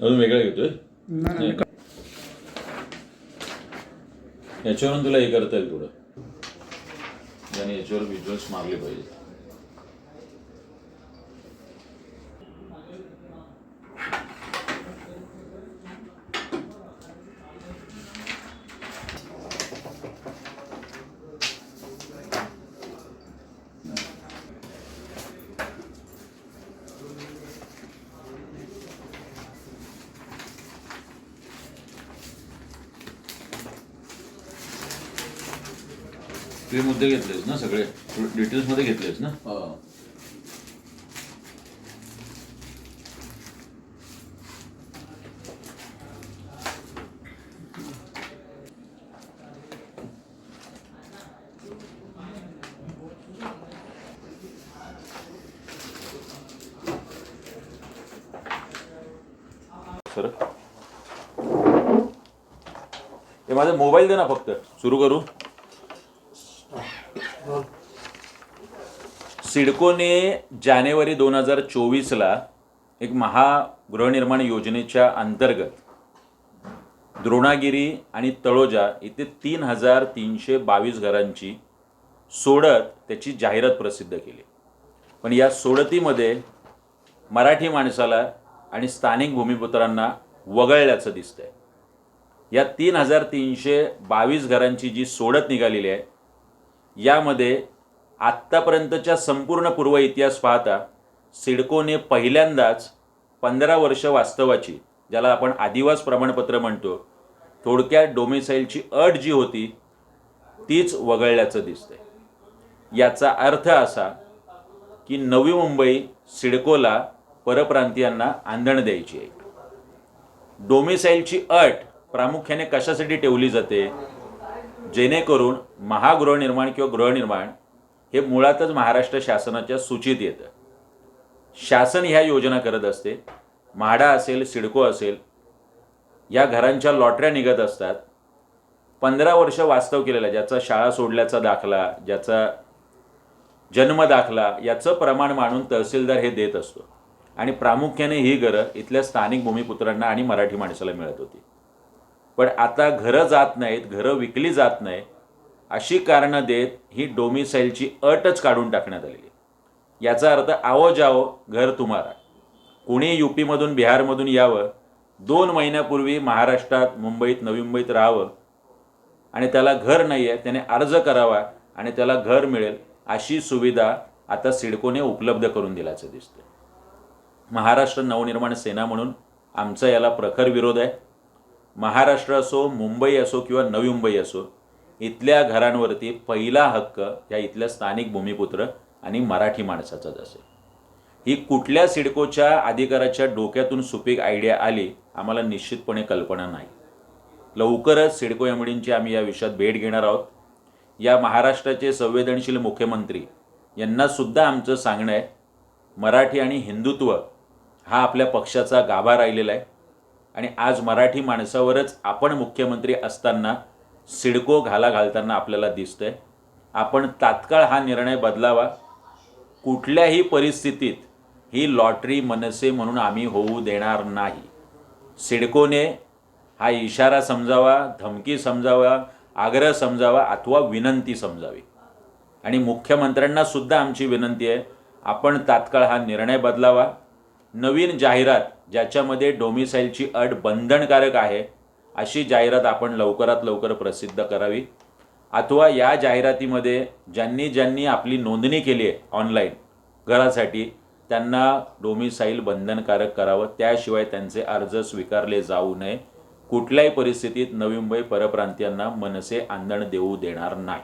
अजून वेगळा घेतोय. याच्यावरून तुला हे करता येईल थोडं आणि याच्यावर व्हिज्युअल्स मारले पाहिजे ते मुद्दे घेतलेस ना सगळे? डिटेल्समध्ये घेतलेस ना? सर. हे माझा मोबाईल दे ना फक्त. सुरू करू. सिडकोने जानेवारी दोन हजार चोवीसला एक महागृहनिर्माण योजनेच्या अंतर्गत द्रोणागिरी आणि तळोजा इथे तीन हजार तीनशे बावीस घरांची सोडत त्याची जाहिरात प्रसिद्ध केली. पण या सोडतीमध्ये मराठी माणसाला आणि स्थानिक भूमिपुत्रांना वगळल्याचं दिसतंय. या तीन हजार तीनशे बावीस घरांची जी सोडत निघालेली आहे यामध्ये आत्तापर्यंतच्या संपूर्ण पूर्व इतिहास पाहता सिडकोने पहिल्यांदाच पंधरा वर्ष वास्तवाची ज्याला आपण आदिवास प्रमाणपत्र म्हणतो थोडक्यात डोमिसाईलची अट जी होती तीच वगळल्याचं दिसतंय. याचा अर्थ असा की नवी मुंबई सिडकोला परप्रांतीयांना आंधण द्यायची आहे. डोमिसाईलची अट प्रामुख्याने कशासाठी ठेवली जाते? जेणेकरून महागृहनिर्माण किंवा गृहनिर्माण हे मुळातच महाराष्ट्र शासनाच्या सूचीत येतं. शासन ह्या योजना करत असते. म्हाडा असेल सिडको असेल या घरांच्या लॉटऱ्या निघत असतात. पंधरा वर्ष वास्तव केलेला ज्याचा शाळा सोडल्याचा दाखला ज्याचा जन्म दाखला याचं प्रमाण मानून तहसीलदार हे देत असतो. आणि प्रामुख्याने ही घरं इथल्या स्थानिक भूमिपुत्रांना आणि मराठी माणसाला मिळत होती. पण आता घरं जात नाहीत घरं विकली जात नाही अशी कारणं देत ही डोमिसाईलची अटच काढून टाकण्यात आलेली याचा अर्थ आवो जाओ घर तुम्हारा कुणी यू पीमधून बिहारमधून यावं दोन महिन्यापूर्वी महाराष्ट्रात मुंबईत नवी मुंबईत राहावं आणि त्याला घर नाही आहे त्याने अर्ज करावा आणि त्याला घर मिळेल अशी सुविधा आता सिडकोने उपलब्ध करून दिल्याचं दिसतं महाराष्ट्र नवनिर्माण सेना म्हणून आमचा याला प्रखर विरोध आहे. महाराष्ट्र असो मुंबई असो किंवा नवी मुंबई असो इथल्या घरांवरती पहिला हक्क या इथल्या स्थानिक भूमिपुत्र आणि मराठी माणसाचाच असेल. ही कुठल्या सिडकोच्या अधिकाराच्या डोक्यातून सुपीक आयडिया आली आम्हाला निश्चितपणे कल्पना नाही. लवकरच सिडको एमडींची आम्ही या विषयात भेट घेणार आहोत. या महाराष्ट्राचे संवेदनशील मुख्यमंत्री यांनासुद्धा आमचं सांगणं आहे मराठी आणि हिंदुत्व हा आपल्या पक्षाचा गाभा राहिलेला आहे. आणि आज मराठी माणसावरच आपण मुख्यमंत्री असताना सिडको घाला घालताना आपल्याला दिसतंय. आपण तात्काळ हा निर्णय बदलावा. कुठल्याही परिस्थितीत ही लॉटरी मनसे म्हणून आम्ही होऊ देणार नाही. सिडकोने हा इशारा समजावा धमकी समजावा आग्रह समजावा अथवा विनंती समजावी. आणि मुख्यमंत्र्यांनासुद्धा आमची विनंती आहे आपण तात्काळ हा निर्णय बदलावा. नवीन जाहिरात ज्याच्यामध्ये डोमिसाईलची अट बंधनकारक आहे अशी जाहिरात आपण लवकरात लवकर प्रसिद्ध करावी. अथवा या जाहिरातीमध्ये ज्यांनी ज्यांनी आपली नोंदणी केली आहे ऑनलाईन घरासाठी त्यांना डोमिसाईल बंधनकारक करावं. त्याशिवाय त्यांचे अर्ज स्वीकारले जाऊ नये. कुठल्याही परिस्थितीत नवी मुंबई परप्रांतीयांना मनसे आंदण देऊ देणार नाही.